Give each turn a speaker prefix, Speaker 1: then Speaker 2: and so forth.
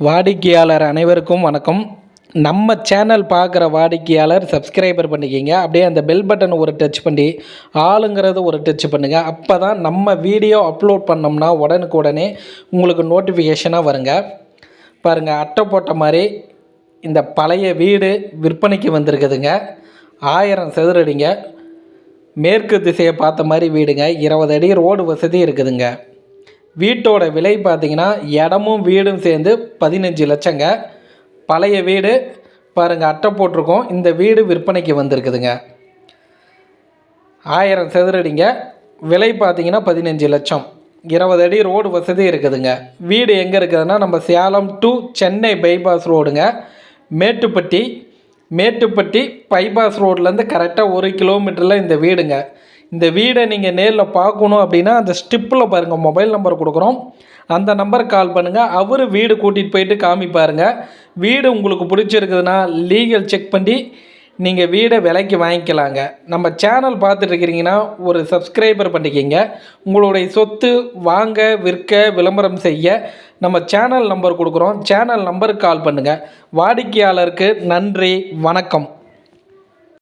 Speaker 1: வாடிக்கையாளர் அனைவருக்கும் வணக்கம். நம்ம சேனல் பார்க்குற வாடிக்கையாளர் சப்ஸ்கிரைபர் பண்ணிக்கிங்க. அப்படியே அந்த பெல் பட்டனை ஒரு டச் பண்ணி ஆளுங்கிறது ஒரு டச் பண்ணுங்கள் அப்போ தான் நம்ம வீடியோ அப்லோட் பண்ணோம்னா உடனுக்குடனே உங்களுக்கு நோட்டிஃபிகேஷனாக வருங்க. பாருங்கள் அட்டை போட்ட மாதிரி இந்த பழைய வீடு விற்பனைக்கு வந்திருக்குதுங்க. ஆயிரம் சதுரடிங்க. மேற்கு திசையை பார்த்த மாதிரி வீடுங்க. இருபது அடி ரோடு வசதி இருக்குதுங்க. வீட்டோட விலை பார்த்தீங்கன்னா இடமும் வீடும் சேர்ந்து பதினஞ்சு லட்சங்க. பழைய வீடு பாருங்கள் அட்டை போட்டிருக்கோம். இந்த வீடு விற்பனைக்கு வந்திருக்குதுங்க. ஆயிரம் சதுரடிங்க. விலை பார்த்திங்கன்னா பதினஞ்சு லட்சம். இருபது அடி ரோடு வசதி இருக்குதுங்க. வீடு எங்கே இருக்குதுன்னா நம்ம சேலம் டு சென்னை பைபாஸ் ரோடுங்க மேட்டுப்பட்டி மேட்டுப்பட்டி பைபாஸ் ரோட்லேருந்து கரெக்டாக ஒரு கிலோமீட்டரில் இந்த வீடுங்க. இந்த வீடை நீங்கள் நேரில் பார்க்கணும் அப்படின்னா அந்த ஸ்டிப்பில் பாருங்கள் மொபைல் நம்பர் கொடுக்குறோம். அந்த நம்பருக்கு கால் பண்ணுங்கள் அவர் வீடு கூட்டிகிட்டு போயிட்டு காமிப்பாருங்க. வீடு உங்களுக்கு பிடிச்சிருக்குதுன்னா லீகல் செக் பண்ணி நீங்கள் வீடை விலைக்கு வாங்கிக்கலாங்க. நம்ம சேனல் பார்த்துட்டு இருக்கிறீங்கன்னா ஒரு சப்ஸ்கிரைபர் பண்ணிக்கிங்க. உங்களுடைய சொத்து வாங்க விற்க விளம்பரம் செய்ய நம்ம சேனல் நம்பர் கொடுக்குறோம். சேனல் நம்பருக்கு கால் பண்ணுங்கள் வாடிக்கையாளருக்கு நன்றி வணக்கம்.